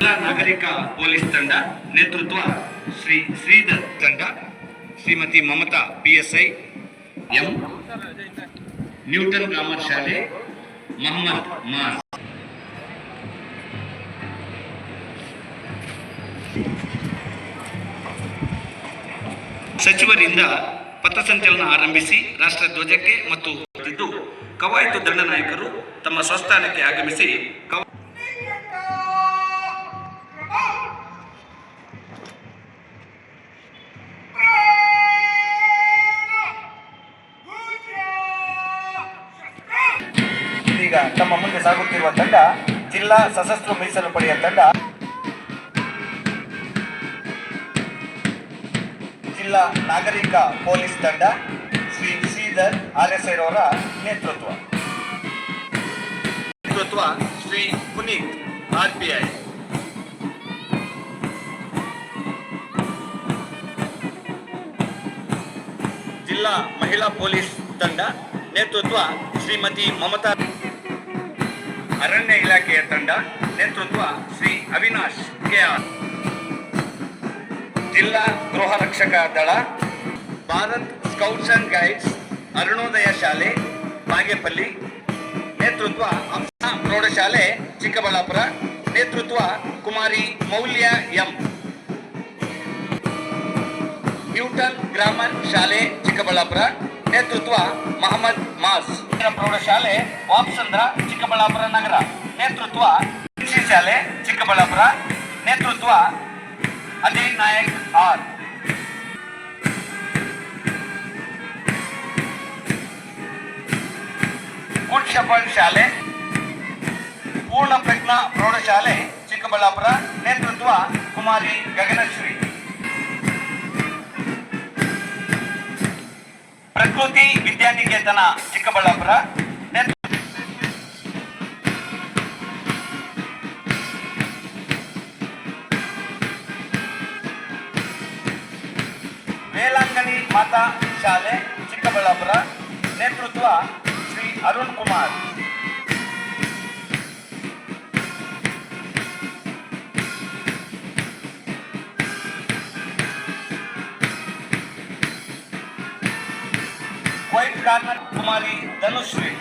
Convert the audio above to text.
ಜಿಲ್ಲಾ ನಾಗರಿಕ ಪೊಲೀಸ್ ತಂಡ ನೇತೃತ್ವ ಶ್ರೀ ಶ್ರೀಧರ್ ತಂಡ, Shrimati Mamata P S I M Newton grammar ಶಾಲೆ, ಮೊಹಮ್ಮದ್ ಮಾಸ್ ಸಚಿವರಿಂದ ಪಥಸಂಚಲನ ಆರಂಭಿಸಿ ರಾಷ್ಟ್ರಧ್ವಜಕ್ಕೆ ಮತ್ತು ಕವಾಯತು ಕವಾಯತು ದಂಡನಾಯಕರು ತಮ್ಮ ಸ್ವಸ್ಥಾನಕ್ಕೆ ಆಗಮಿಸಿ ಕವ ಈಗ ತಮ್ಮ ಮುಂದೆ ಸಾಗುತ್ತಿರುವ ತಂಡ ಜಿಲ್ಲಾ ಸಶಸ್ತ್ರ ಮೀಸಲು ಪಡೆಯ ತಂಡ. ಜಿಲ್ಲಾ ನಾಗರಿಕ ಪೊಲೀಸ್ ತಂಡ ಶ್ರೀ ಶ್ರೀಧರ್ ಆರ್ ಐರವರ ನೇತೃತ್ವ. ನೇತೃತ್ವ Shri Puneet R P I ಜಿಲ್ಲಾ ಮಹಿಳಾ ಪೊಲೀಸ್ ತಂಡ ನೇತೃತ್ವ ಶ್ರೀಮತಿ ಮಮತಾ. ಅರಣ್ಯ ಇಲಾಖೆಯ ತಂಡ ನೇತೃತ್ವ ಶ್ರೀ ಅವಿನಾಶ್ ಕೆ ಆರ್ ಜಿಲ್ಲಾ ಗೃಹ ರಕ್ಷಕ ದಳ, Bharat scouts and guides Arunodaya ಶಾಲೆ, ಬಾಗೇಪಲ್ಲಿ. ನೇತೃತ್ವ ಹಂಸ ಪ್ರೌಢಶಾಲೆ, ಚಿಕ್ಕಬಳ್ಳಾಪುರ. ನೇತೃತ್ವ ಕುಮಾರಿ ಮೌಲ್ಯ ಎಂ. ನ್ಯೂಟನ್ ಗ್ರಾಮರ್ ಶಾಲೆ, ಚಿಕ್ಕಬಳ್ಳಾಪುರ. ನೇತೃತ್ವ ಮಹಮ್ಮದ್ ಮಾಸ್ ಪ್ರೌಢಶಾಲೆ ವಾಪ್ಸಂದ್ರ, ಚಿಕ್ಕಬಳ್ಳಾಪುರ ನಗರ. ನೇತೃತ್ವ ಕೃಷಿ ಶಾಲೆ, ಚಿಕ್ಕಬಳ್ಳಾಪುರ. ನೇತೃತ್ವ ಅಜಯ್ ನಾಯಕ್ ಆರ್. ಗುಡ್ ಶಾಲೆ ಪೂರ್ಣ ಪ್ರಜ್ಞಾ ಪ್ರೌಢಶಾಲೆ, ಚಿಕ್ಕಬಳ್ಳಾಪುರ. ನೇತೃತ್ವ ಕುಮಾರಿ ಗಗನಶ್ರೀ. ಪ್ರಕೃತಿ ವಿದ್ಯಾನಿಕೇತನ ಚಿಕ್ಕಬಳ್ಳಾಪುರ. ವೇಲಾಂಗಣಿ ಮಾತಾ ಶಾಲೆ ಚಿಕ್ಕಬಳ್ಳಾಪುರ. ನೇತೃತ್ವ ಶ್ರೀ ಅರುಣ್ ಕುಮಾರ್. કાર્યક્રમ અમારી ધનુશ્રી